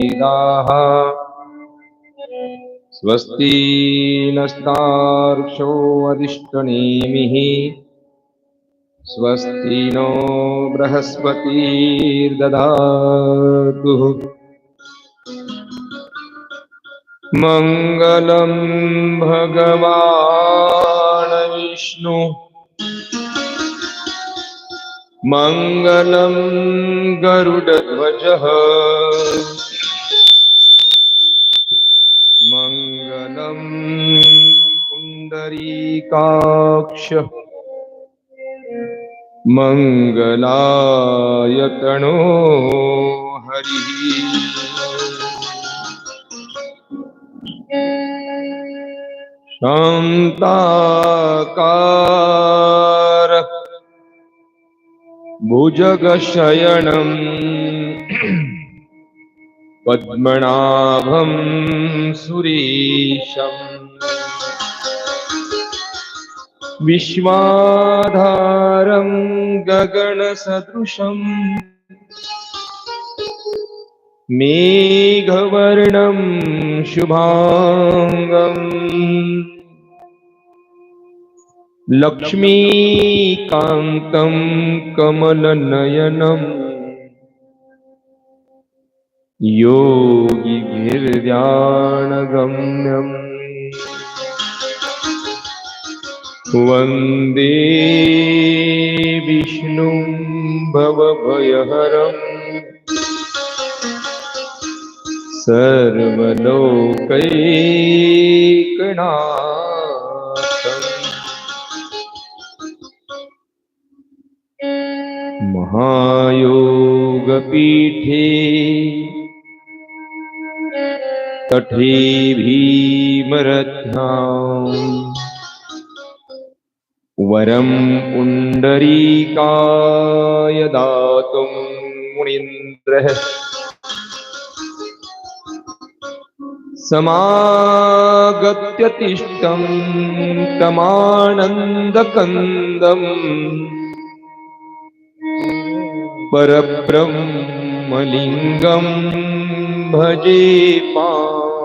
वेदाः स्वस्ति नस्तार्क्ष्यो स्वस्ति नो बृहस्पतीर्ददातुः मङ्गलं भगवान् विष्णु। मङ्गलं गरुडध्वजः। काक्ष। मङ्गलायतनो हरिः। शान्ताकार। भुजगशयनम् पद्मनाभं सुरेशम्। विश्वाधारं गगनसदृशम्। मेघवर्णं शुभाङ्गम्। लक्ष्मीकान्तं कमलनयनम् योगिभिर्व्याणगम्यम्। वन्दे विष्णुं भवभयहरम् सर्वलोकैकनाथम्। महायोगपीठे तठे भीमरत्ना वरं पुण्डरीकाय दातुं मुनीन्द्रः। समागत्य तिष्ठं तमानन्दकन्दम् परब्रह्मलिङ्गं भजे पाण्डुरङ्गम्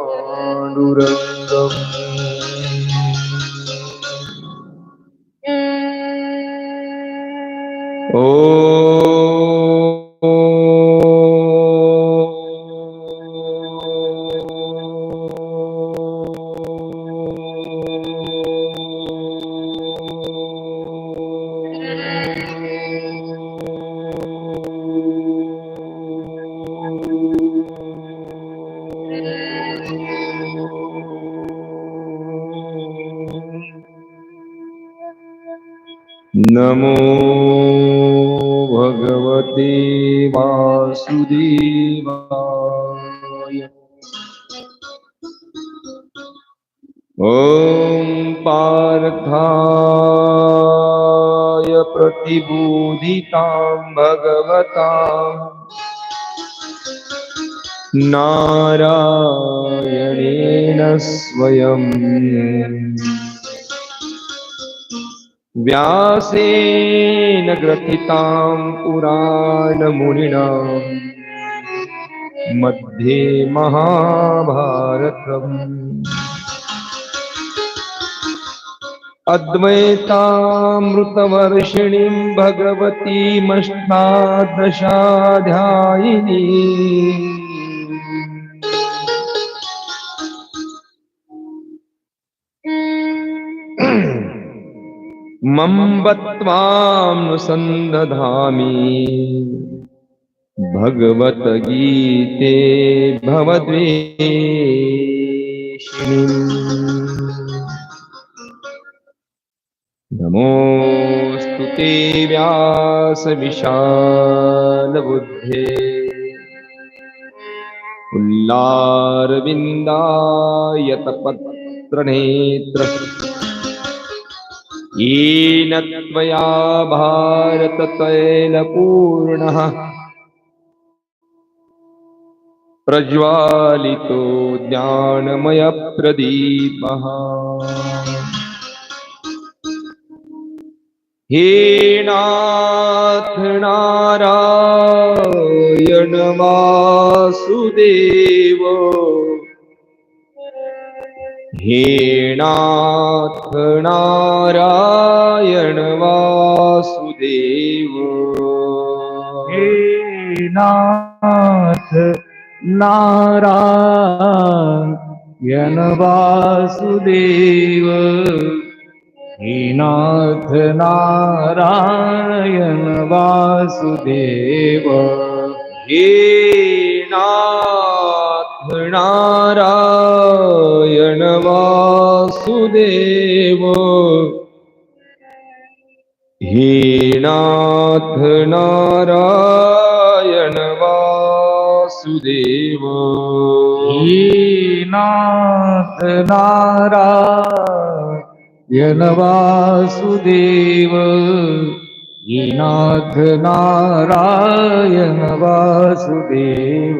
नमो भगवते वासुदेवाय ॐ पार्थाय प्रतिबोधितां भगवतां। नारायणेन स्वयम् व्यासेन ग्रथितां पुराणमुनिना मध्ये महाभारतम्। अद्वैतामृतवर्षिणीं भगवतीमष्टादशाध्यायिनी। मम्बत्वानुसन्दधामी भगवद्गीते भवद्वेषिणीम् नमोऽस्तु ते व्यासविशालबुद्धे। उल्लारविन्दायतपत्रनेत्र। येन त्वया भारततैलपूर्णः। प्रज्वालितो ज्ञानमयप्रदीपः। हे नाथ नारायण वासुदेव हे नाथ नारायण वासुदेव हे नाथ नारायण वासुदेव हे नाथ नारायण वासुदेव हे नाथ नारायण દેવો હે નાથ નારાયણ વાસુદેવ હે નાથ નારાયણ વાસુદેવ હે નાથ નારાયણ વાસુદેવ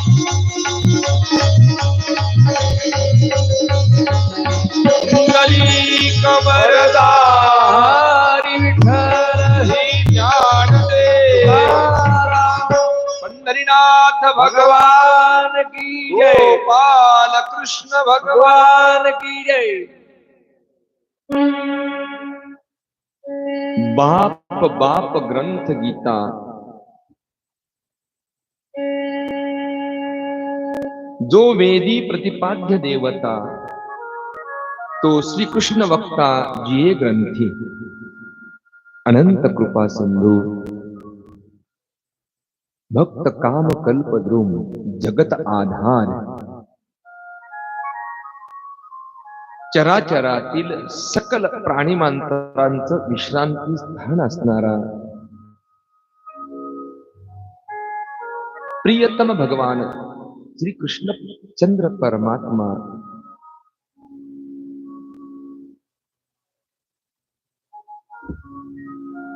भगवान की जय। गोपाल कृष्ण भगवान की जय। बाप बाप ग्रंथ गीता। जो वेदी प्रतिपाद्य देवता तो श्री कृष्ण वक्ता जिये ग्रंथी। अनंत कृपा सिंधू। भक्त काम कल्पद्रुम जगत आधार. चराचरातील सकल प्राणीमांतरांचं विश्रांती स्थान असणारा. प्रियतम भगवान श्री कृष्ण चंद्र परमात्मा.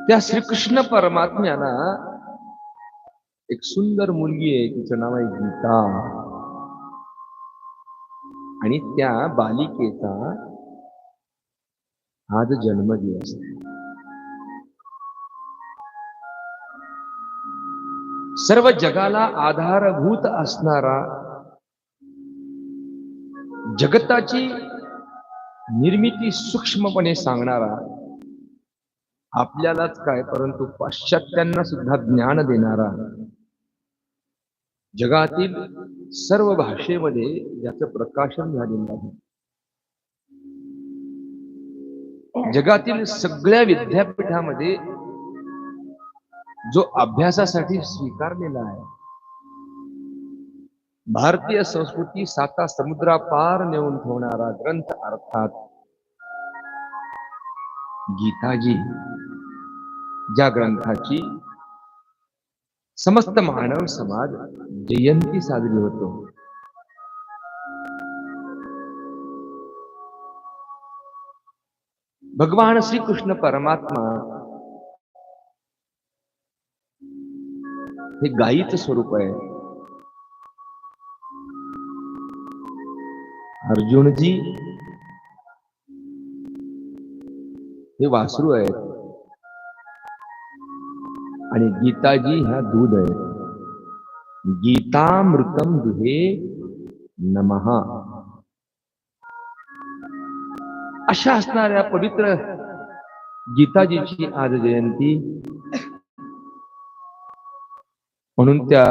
त्या श्रीकृष्ण परमात्म्याला एक सुंदर मुलगी आहे तिचं नाव आहे गीता. आणि त्या बालिकेचा आज जन्मदिवस आहे. सर्व जगाला आधारभूत असणारा जगताची निर्मिती सूक्ष्मपणे सांगणारा आपल्यालाच काय परंतु पाश्चात्यांना सुद्धा ज्ञान देणारा जगातील सर्व भाषेमध्ये याचं प्रकाशन झालेलं आहे. जगातील सगळ्या विद्यापीठामध्ये जो अभ्यासासाठी स्वीकारलेला आहे. भारतीय संस्कृती साता समुद्रापार नेऊन ठेवणारा ग्रंथ अर्थात गीताजी ज्या ग्रंथाची समस्त मानव समाज जयंती साजरी होतो भगवान श्री कृष्ण परमात्मा हे गायीचं स्वरूप आहे अर्जुनजी हे वासरू आहेत आणि गीताजी ह्या दूध आहे गीतामृतम दुहे नमहा अशा असणाऱ्या पवित्र गीताजीची आज जयंती। म्हणून त्या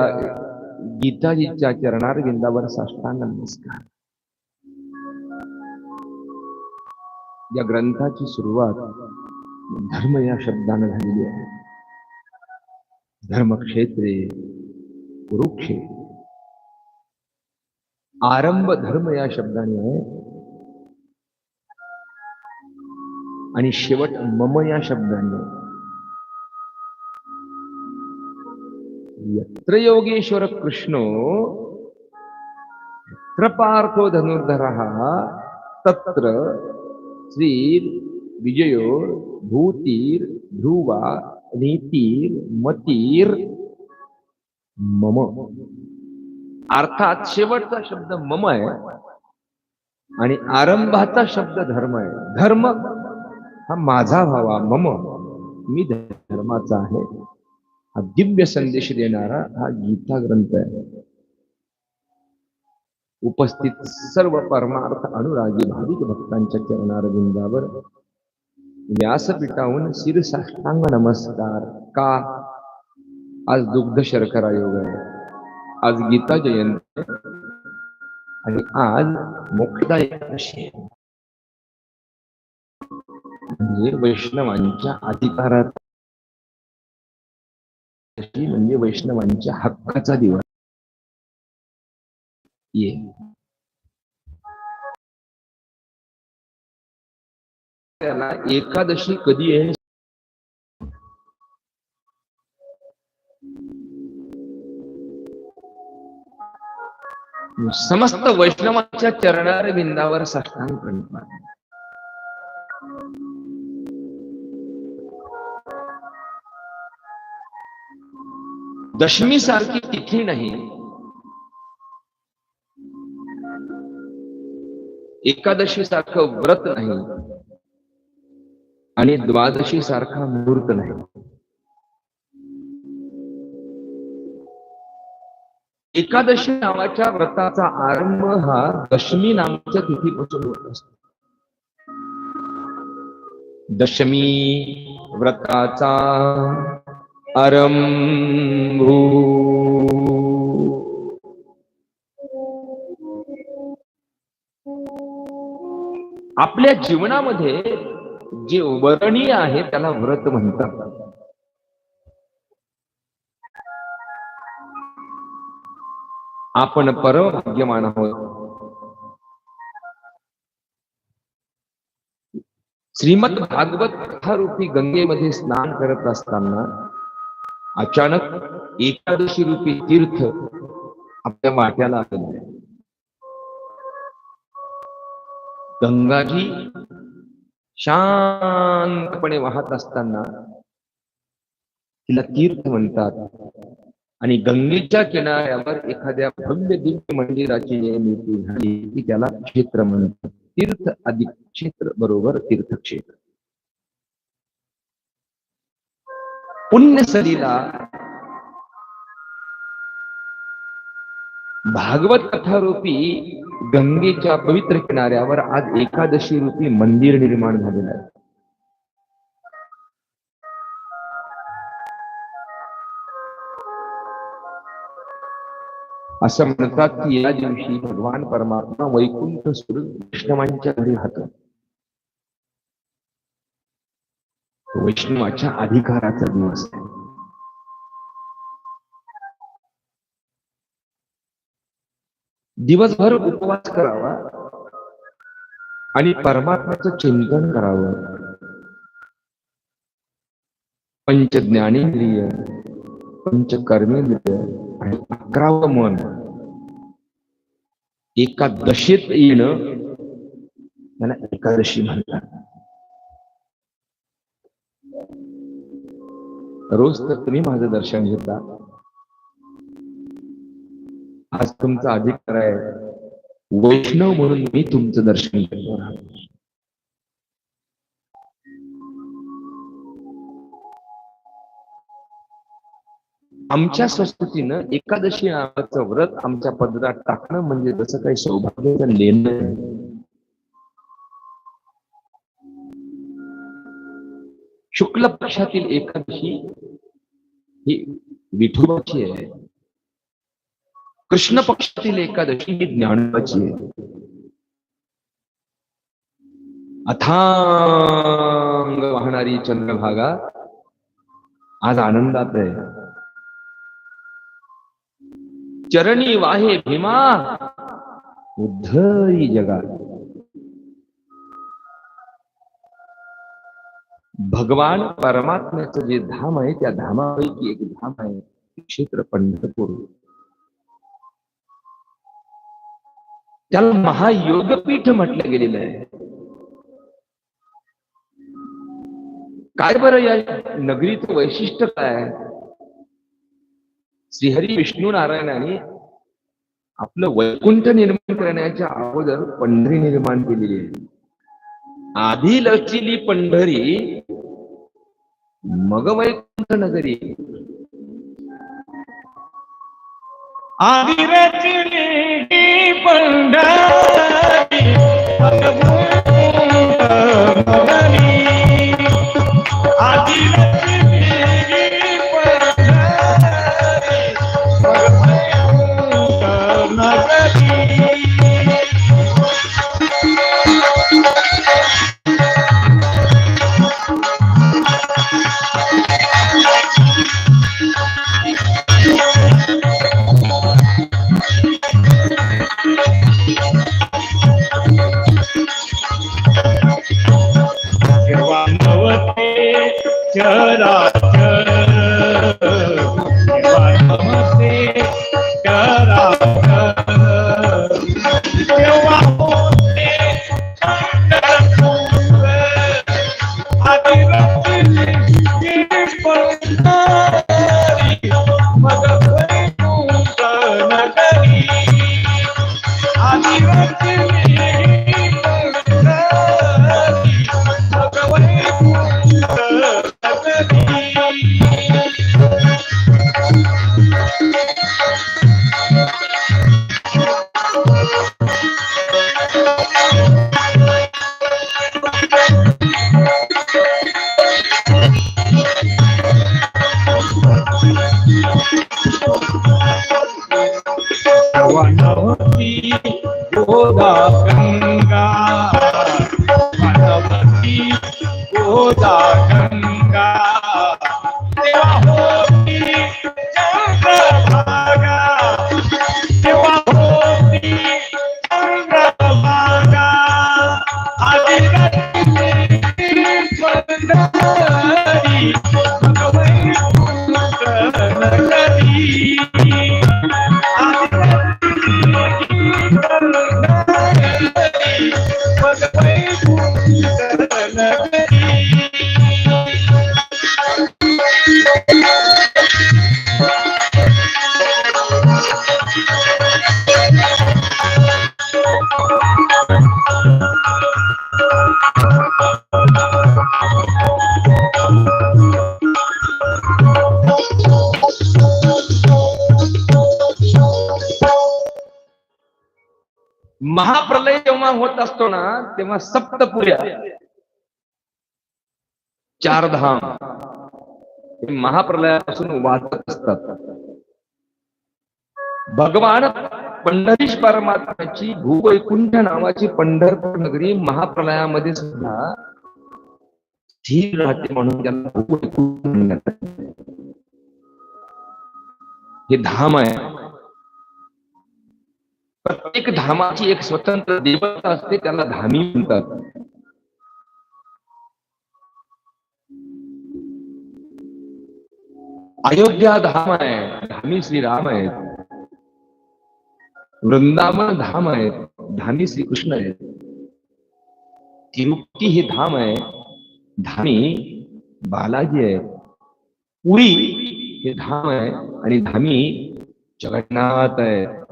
गीताजीच्या चरणार बिंदावर साष्टांग नमस्कार। या ग्रंथाची सुरुवात धर्म या शब्दानं झालेली आहे। धर्मक्षेत्रे कुरुक्षेत्र आरंभ धर्म या शब्दाने आहे आणि शेवट मम या शब्दाने यत्र योगेश्वर कृष्णो यत्र पार्थो धनुर्धर तत्र श्री विजयो भूतीर ध्रुवा तीर मतीर मम. अर्थात शेवटचा शब्द मम आहे आणि आरंभाचा शब्द धर्म आहे. धर्म हा माझा व्हावा. मम. मी धर्माचा आहे. हा दिव्य संदेश देणारा हा गीता ग्रंथ आहे. उपस्थित सर्व परमार्थ अनुरागी भाविक भक्तांच्या चरणारविंदावर व्यासपीठाहून शिरसाष्टांग नमस्कार. का? आज दुग्ध शर्करा योग आहे. आज गीता जयंती आणि आज मोक्षदा एकादशी म्हणजे वैष्णवांच्या अधिकारात. म्हणजे वैष्णवांच्या हक्काचा दिवस ये. त्याला एकादशी कधी आहे समस्त वैष्णवांच्या चरणार बिंदावर साष्टांग प्रणिपात दशमी सारखी तिथी नाही. एकादशी सारखं व्रत नाही. आणि द्वादशी सारखा मुहूर्त नाही. एकादशी नावाच्या व्रताचा आरंभ हा दशमी नावाच्या तिथीपासून होत असतो. दशमी व्रताचा आरंभ. आपल्या जीवनामध्ये जे वर्णीय आहे त्याला व्रत म्हणतात. आपण परम भाग्यवान आहोत. श्रीमद भागवत कथारूपी गंगेमध्ये स्नान करत असताना अचानक एकादशी रूपी तीर्थ आपल्या वाट्याला आलेला आहे गंगाजी शांतपणे वाहत असताना तिला तीर्थ म्हणतात. आणि गंगेच्या किनाऱ्यावर एखाद्या भव्य दिव्य मंदिराची निर्मिती झाली की त्याला क्षेत्र म्हणतात. तीर्थ अधिक क्षेत्र बरोबर तीर्थक्षेत्र. पुण्यसलीला भागवत कथारूपी गंगेच्या पवित्र किनाऱ्यावर आज एकादशी रूपी मंदिर निर्माण झालेलं आहे. असं म्हणतात की या दिवशी भगवान परमात्मा वैकुंठ स्वरूप वैष्णवांच्या घरी राहतो वैष्णवाच्या अधिकाराचा दिवस आहे. दिवसभर उपवास करावा आणि परमात्म्याचं चिंतन करावं. पंच ज्ञानेंद्रिय पंच कर्मेंद्रिय आणि अकरावं मन. एका दशेत येणं त्याला एकादशी म्हणतात. रोज तर तुम्ही माझं दर्शन घेता. आज तुमचा अधिकार आहे. वैष्णव म्हणून मी तुमचं दर्शन करणार आमच्या संस्कृतीनं एकादशी नावाचं व्रत आमच्या पदरात टाकणं म्हणजे जसं काही सौभाग्याचं लेणं शुक्ल पक्षातील एकादशी ही विठोबाची आहे. कृष्ण पक्षातील एकादशी ही ज्ञानाची आहे. अथांग वाहणारी चंद्रभागा आज आनंदात आहे. चरणी वाहे भीमा उद्धरी जगात. भगवान परमात्म्याचं जे धाम आहे त्या धामापैकी एक धाम आहे क्षेत्र पंढरपूर. त्याला महायोगपीठ म्हटलं गेलेलं आहे. काय बरं या नगरीचं वैशिष्ट्य काय आहे? श्रीहरी विष्णू नारायणाने आपलं वैकुंठ निर्माण करण्याच्या अगोदर पंढरी निर्माण केलेली आहे. आधी लसलेली पंढरी मग वैकुंठ नगरी. आधी रचली आधी असतो ना तेव्हा सप्तपुऱ्या चार धाम. हे महाप्रलयापासून वाचत असतात. भगवान पंढरीश परमात्म्याची भूवैकुंठ नावाची पंढरपूर नगरी महाप्रलयामध्ये सुद्धा स्थिर राहते म्हणून त्याला भूवैकुंठ हे धाम आहे. प्रत्येक धामाची एक स्वतंत्र देवता असते त्याला धामी म्हणतात. अयोध्या धाम आहे धामी श्रीराम आहेत. वृंदावन धाम आहेत धामी श्रीकृष्ण आहेत. तिरुपती हे धाम आहे धामी बालाजी आहे पुरी हे धाम आहे आणि धामी जगन्नाथ आहे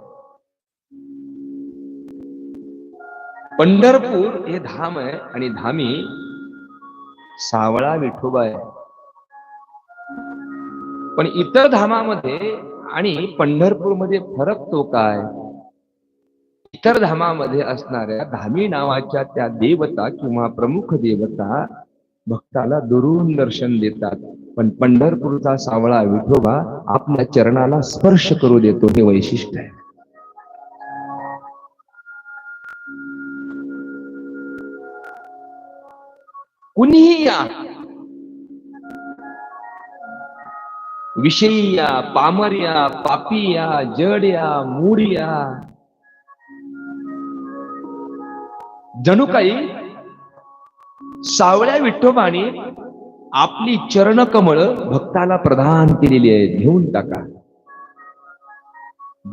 पंढरपूर हे धाम आहे आणि धामी सावळा विठोबा आहे. पण इतर धामामध्ये आणि पंढरपूरमध्ये फरक तो काय? इतर धामामध्ये असणाऱ्या धामी नावाच्या त्या देवता किंवा प्रमुख देवता भक्ताला दुरून दर्शन देतात. पण पंढरपूरचा सावळा विठोबा आपल्या चरणाला स्पर्श करू देतो हे वैशिष्ट्य आहे. कुणीही या. विषयी या पामर्या पापिया जड्या मूढया जणू काही सावळ्या विठोबाने आपली चरण कमळ भक्ताला प्रदान केलेली आहेत घेऊन टाका.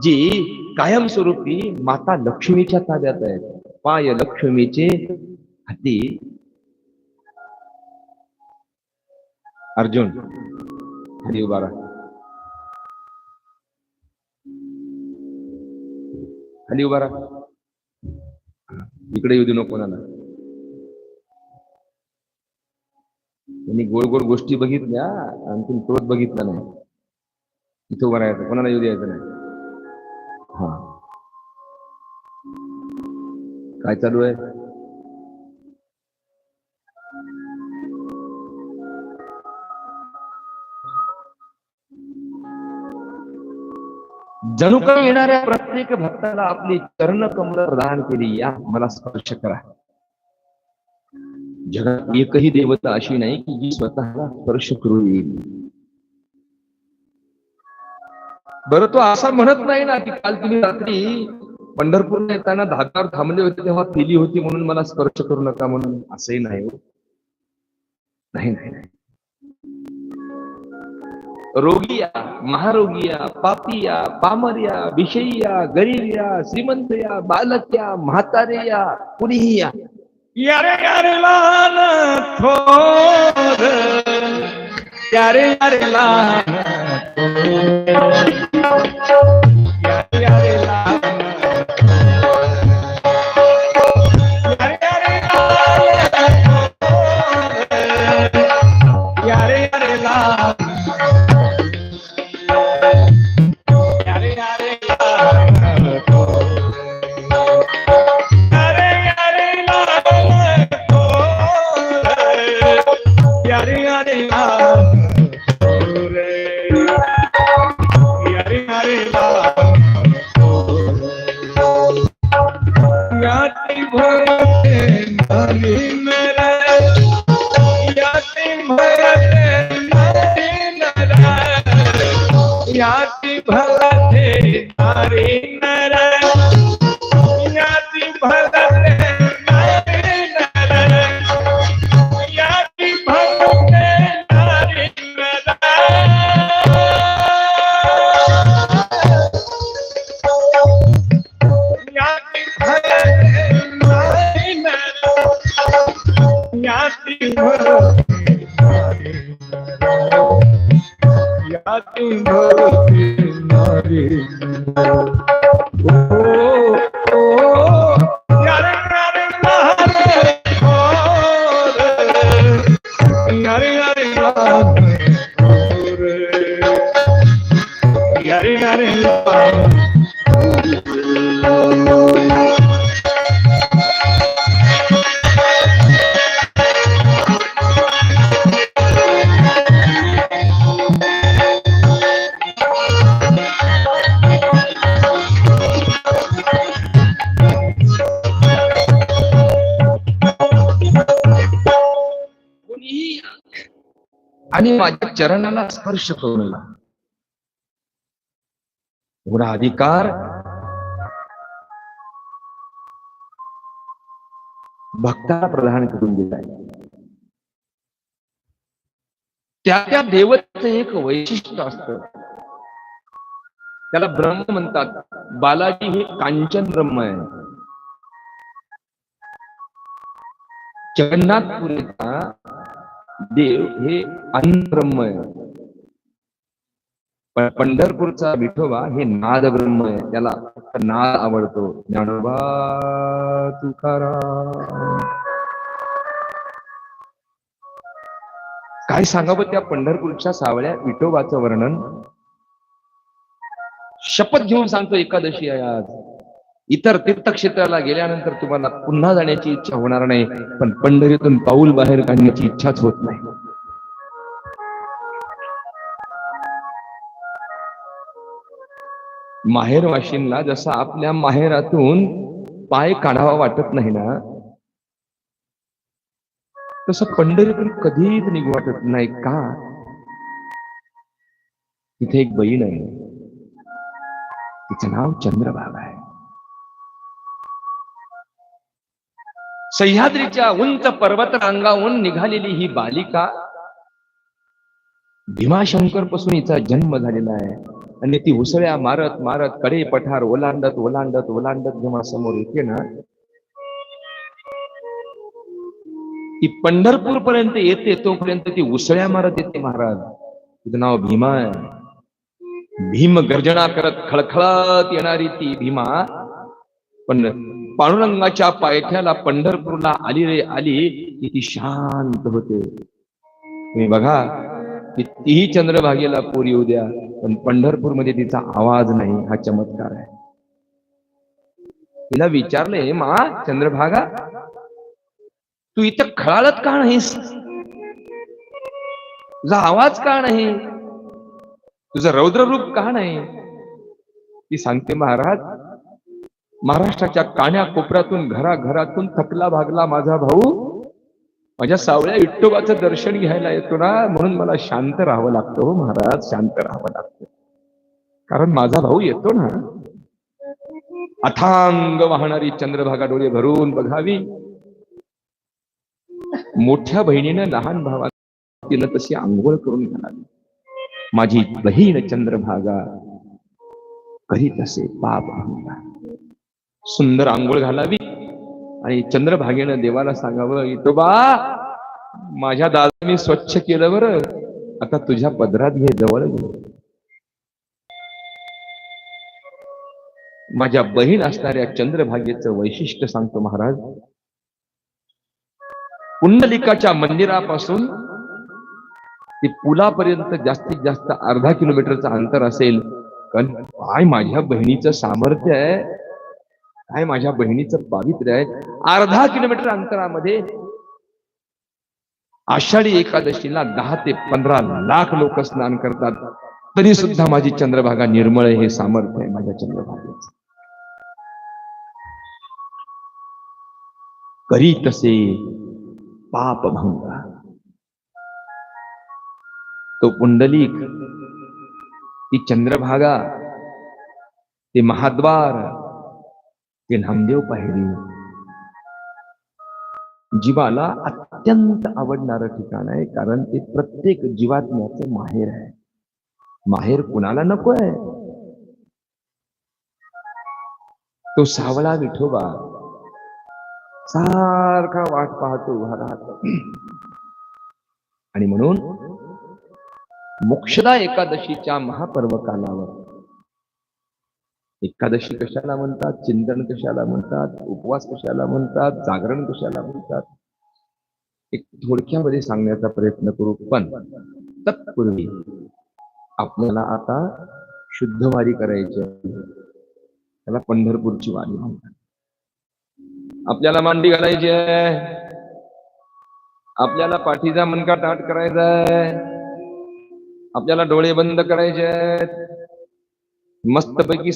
जी कायमस्वरूपी माता लक्ष्मीच्या ताब्यात आहेत. पाय लक्ष्मीचे हाती अर्जुन खाली उभा राहा खाली उभा राहा इकडे येऊ दे नको कोणाला त्यांनी गोड गोड गोष्टी बघितल्या आणखी क्रोध बघितला नाही इथं उभं राहायचं कोणाला येऊ द्यायचं नाही हा काय चालू आहे जणू काही येणाऱ्या प्रत्येक भक्ताला आपली चरण कमल प्रदान केली या मला स्पर्श करा. जगात एकही देवता अशी नाही की जी स्वतःला स्पर्श करू येईल. बरं तो असा म्हणत नाही ना की काल तुम्ही रात्री पंढरपूरला येताना धागावर थांबले होते तेव्हा केली होती म्हणून मला स्पर्श करू नका म्हणून. असंही नाही हो. नाही नाही. रोगिया, महारोगिया, पापिया, पामरिया, विषयिया, गरीबिया, श्रीमंतया, बालक्या, म्हातारेया कुणीही या यारे यारे लाल थोर। यारे यारे लाल de चरणाला स्पर्श करून एवढा अधिकार भक्ताला प्रदान करून दिलाय त्या त्या देवतेचं एक वैशिष्ट्य असत. त्याला ब्रह्म म्हणतात. बालाजी हे कांचन ब्रह्म आहे. जगन्नाथपुरीचा देव हे ब्रह्म आहे. पण पंढरपूरचा विठोबा हे नाद ब्रह्म आहे. त्याला नाद आवडतो. ज्ञानोबा तुकाराम. काय सांगावं त्या पंढरपूरच्या सावळ्या विठोबाचं वर्णन? शपथ घेऊन सांगतो एकादशी आहे आज. इतर तीर्थक्षेत्राला गेल्यानंतर तुम्हाला पुन्हा जाण्याची इच्छा होणार नाही पण पंढरीतून पाऊल बाहेर काढण्याची इच्छाच होत नाही. माहेर वाशिनला जसं आपल्या माहेरातून पाय काढावा वाटत नाही ना तसं पंढरीतून कधीच निघू वाटत नाही का? तिथे एक बहीण आहे. तिचं नाव चंद्रभागा आहे. सह्याद्रीच्या उंच पर्वत रांगाहून निघालेली ही बालिका भीमाशंकरपासून हिचा जन्म झालेला आहे. आणि ती उसळ्या मारत मारत कडे पठार ओलांडत ओलांडत ओलांडत जेव्हा समोर येते ना ती पंढरपूर पर्यंत येते तोपर्यंत ती उसळ्या मारत येते महाराज. तिचं नाव भीमा आहे. भीम गर्जना करत खळखळत येणारी ती भीमा. पण पांडुरंगाच्या पायथ्याला पंढरपूरला आली रे आली की ती शांत होते. तुम्ही बघा कितीही चंद्रभागेला पूर येऊ द्या पण पंढरपूरमध्ये तिचा आवाज नाही हा चमत्कार आहे. तिला विचारले मा चंद्रभागा तू इथं खळाळत का नाहीस? तुझा आवाज का नाही? तुझं रौद्र रूप का नाही? ती सांगते महाराज महाराष्ट्राच्या कान्या कोपऱ्यातून घराघरातून थकला भागला माझा भाऊ. माझ्या सावळ्या विठ्ठोबाचं दर्शन घ्यायला येतो ना म्हणून मला शांत राहावं लागतं हो महाराज शांत राहावं लागतं. कारण माझा भाऊ येतो ना. अथांग वाहणारी चंद्रभागा डोळे भरून बघावी. मोठ्या बहिणीनं लहान भावा तिनं तशी आंघोळ करून घालावी. माझी बहीण चंद्रभागा करीत असे पाप अहंकार. सुंदर आंघोळ घालावी आणि चंद्रभागेनं देवाला सांगावं इतोबा माझ्या दादा मी स्वच्छ केलं बरं. आता तुझ्या पदरात घे जवळ घे. माझ्या बहीण असणाऱ्या चंद्रभागेचं वैशिष्ट्य सांगतो महाराज. कुंडलिकाच्या मंदिरापासून ते पुलापर्यंत जास्तीत जास्त अर्धा किलोमीटरचं अंतर असेल. कारण काय माझ्या बहिणीचं सामर्थ्य आहे. काय माझ्या बहिणीचं पावित्र्य आहे. अर्धा किलोमीटर अंतरामध्ये आषाढी एकादशीला दहा ते पंधरा लाख लोक स्नान करतात. तरी सुद्धा माझी चंद्रभागा निर्मळ हे सामर्थ्य आहे माझ्या चंद्रभागेचं. करी तसे पाप तो पुंडलिक ती चंद्रभागा ते महाद्वार ते नामदेव पाहिली. जीवाला अत्यंत आवडणारं ठिकाण आहे कारण ते प्रत्येक जीवात्म्याचं माहेर आहे. माहेर कुणाला नको आहे? तो सावळा विठोबा. सारखा वाट पाहतो उभा राहतो. आणि म्हणून मोक्षदा एकादशीच्या महापर्व कालावर एकादशी कशाला म्हणतात? चिंतन कशाला म्हणतात? उपवास कशाला म्हणतात? जागरण कशाला म्हणतात? एक थोडक्यामध्ये सांगण्याचा प्रयत्न करू पण तत्पूर्वी आपल्याला आता शुद्ध वारी करायची आहे. त्याला पंढरपूरची वारी म्हणतात. आपल्याला मांडी घालायची आहे. आपल्याला पाठीचा मनका ताट करायचा आहे. आपल्याला डोळे बंद करायचे आहेत. मस्तपैकी